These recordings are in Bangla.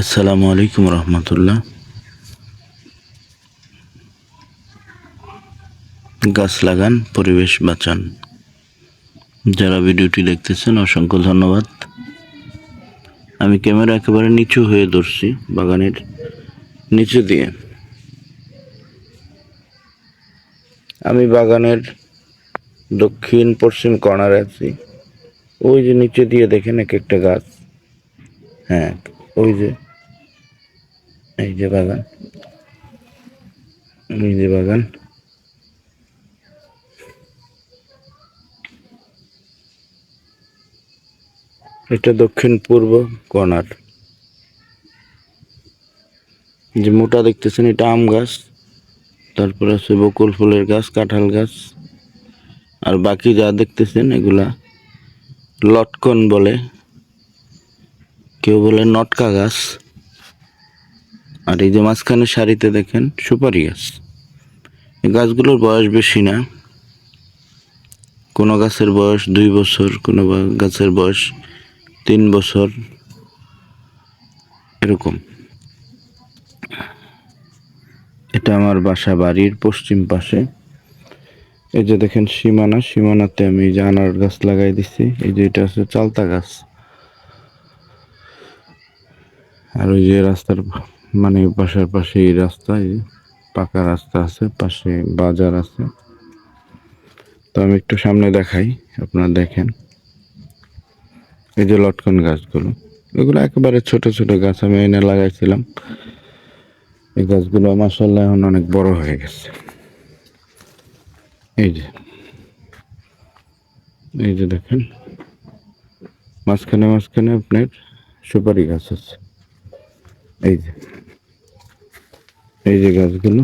আসসালামু আলাইকুম রহমতুল্লাহ। গাছ লাগান, পরিবেশ বাঁচান। যারা ভিডিওটি দেখতেছেন, অসংখ্য ধন্যবাদ। আমি ক্যামেরা একেবারে নিচু হয়ে ধরছি, বাগানের নিচে দিয়ে। আমি বাগানের দক্ষিণ, পশ্চিম কর্নারে আছি। ওই যে নিচে দিয়ে দেখেন এক একটা গাছ। হ্যাঁ ওই যে, এই যে বাগান এই যে বাগান। এটা দক্ষিণ পূর্ব কর্নার। যে মোটা দেখতেছেন, এটা আম গাছ, তারপরে আছে বকুল ফুলের গাছ, কাঁঠাল গাছ, আর বাকি যা দেখতেছেন এগুলা লটকন বলে। কেউ বলে নটকা গাছ। আর এই যে মাঝখানে সারিতে দেখেন সুপারি গাছ। এই গাছগুলোর বয়স বেশি না। কোনো গাছের বয়স দুই বছর, কোনো গাছের বয়স তিন বছর, এরকম। এটা আমার বাসা বাড়ির পশ্চিম পাশে। এই যে দেখেন সীমানা, সীমানাতে আমি যে আনার গাছ লাগাই দিছি। এই যে এটা আছে চালতা গাছ। আর ওই যে রাস্তার মানে বাসার পাশে এই রাস্তা, এই যে পাকা রাস্তা আছে, পাশে বাজার আছে। তো আমি একটু সামনে দেখাই, আপনারা দেখেন। এই যে লটকন গাছগুলো, এগুলো একেবারে ছোট ছোট গাছ, আমি এনে লাগাইছিলাম। এই গাছগুলো মাসাল্লাহ এখন অনেক বড় হয়ে গেছে। এই যে এই যে দেখেন, মাঝখানে মাঝখানে আপনার সুপারি গাছ আছে। এই যে এই যে গাছগুলো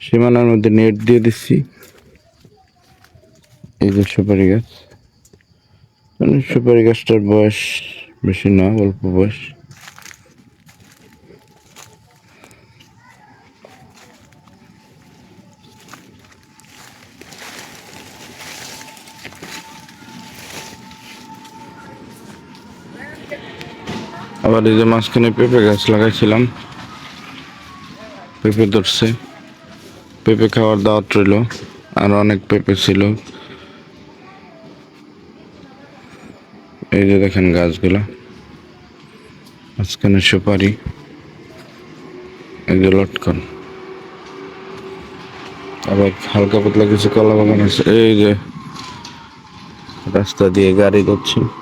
সীমানার মধ্যে নেট দিয়ে দিচ্ছি। এই যে সুপারি গাছ মানে সুপারি গাছটার বয়স বেশি না, অল্প বয়স। আবার এই যে মাঝখানে পেঁপে গাছ লাগাইছিলাম। পেঁপে ধরছে। পেঁপে খাওয়ার দাওয়াত রইল। আর অনেক পেঁপে ছিল। এই যে দেখেন গাছগুলো। মাঝখানে সুপারি। এই যে লটকন। আবার হালকা পাতলা কিছু কলা বাগান আছে। এই যে রাস্তা দিয়ে গাড়ি যাচ্ছে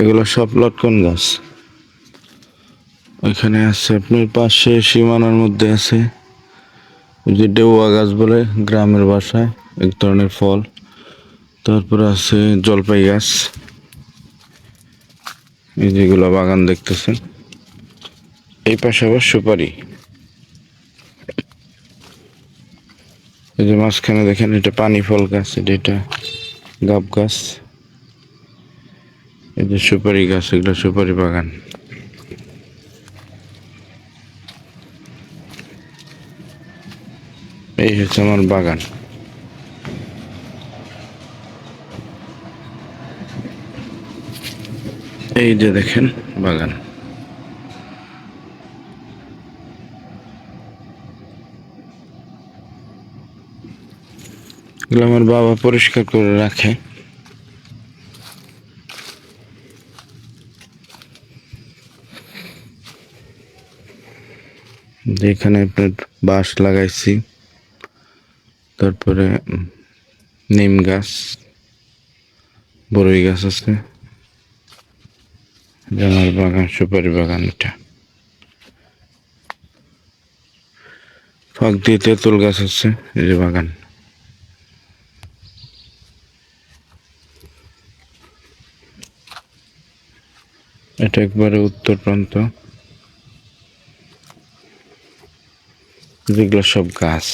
এগুলো সব লটকন গাছ। ওইখানে আছে আপনার পাশে সীমানার মধ্যে আছে যে ডেউয়া গাছ বলে গ্রামের বাসায়, এক ধরনের ফল। তারপরে আছে জলপাই গাছ। এই যেগুলো বাগান দেখতেছেন। এই পাশে আবার সুপারি। এই যে মাঝখানে দেখেন এটা পানি ফল গাছ এটা গাব গাছ। এই যে সুপারি গাছ, এগুলো সুপারি বাগান। এই হচ্ছে আমার বাগান। এই যে দেখেন বাগান। এগুলো আমার বাবা পরিষ্কার করে রাখে। যেখানে আপনার বাঁশ লাগাইছি। তারপরে নিম গাছ বড়ই গাছ আছে। আমার বাগান, সুপারি বাগান এটা। ফাঁক দিয়ে তেঁতুল গাছ আছে, এই যে বাগান। এটা একবারে উত্তর প্রান্ত। যেগুলো সব গাছ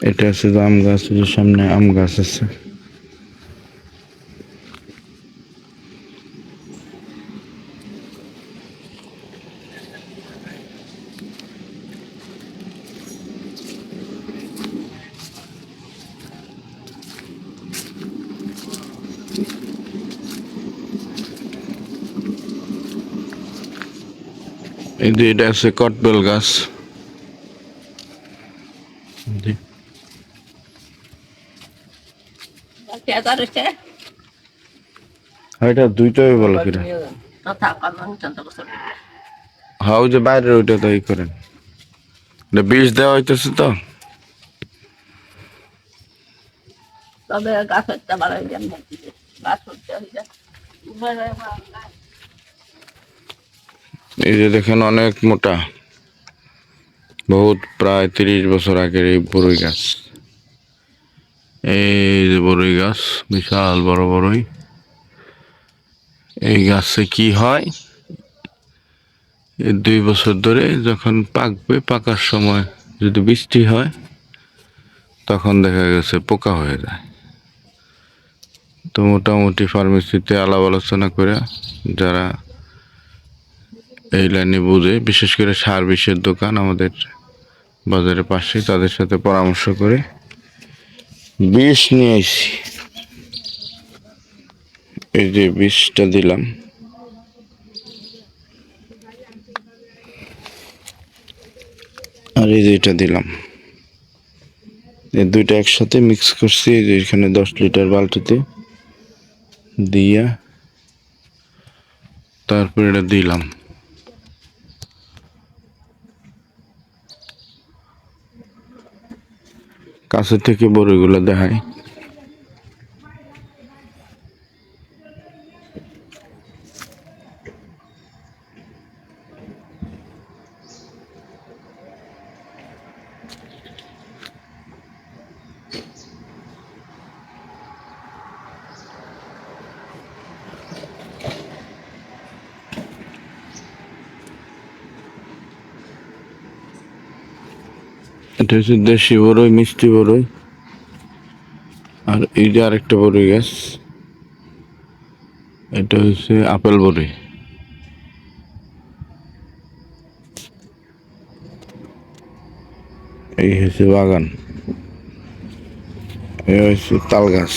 এটা আছে যে আম গাছ ওই যে সামনে আম গাছ আছে এই যে এটা আছে কটবেল গাছ হ্যাঁ, এটা দুইটাই বলো কিনা হ্যাঁ ওই যে বাইরের ওইটা তো ই করেন। এটা বিষ দেওয়া হইতেছে তো। তবে গাছ হচ্ছে বাড়াই গাছ হচ্ছে হয়ে যায় এই যে দেখেন অনেক মোটা। বহুত প্রায় তিরিশ বছর আগের এই বড়ই গাছ। এই যে বড়ই গাছ, বিশাল বড় বড়ই এই গাছে কি হয়? এই দুই বছর ধরে যখন পাকবে, পাকার সময় যদি বৃষ্টি হয়, তখন দেখা গেছে পোকা হয়ে যায়। তো মোটামুটি ফার্মেসিতে আলাপ আলোচনা করে যারা এই লাইনে বুঝে, বিশেষ করে সার বিষের দোকান আমাদের বাজারের পাশে তাদের সাথে পরামর্শ করে বিষ নিয়ে এসি এই যে বিষটা দিলাম। আর এই যে এটা দিলাম। এই দুইটা একসাথে মিক্স করছি, এই যে এখানে দশ লিটার বালতিতে দিয়া তারপর এটা দিলাম। কাছে থেকে বড়িগুলো দেখায় এটা হচ্ছে দেশি বড়ই মিষ্টি বড়ই আর এই যে আরেকটা বড়ই গাছ। এটা হচ্ছে আপেল বড়ই এই হচ্ছে বাগান। এই হচ্ছে তাল গাছ।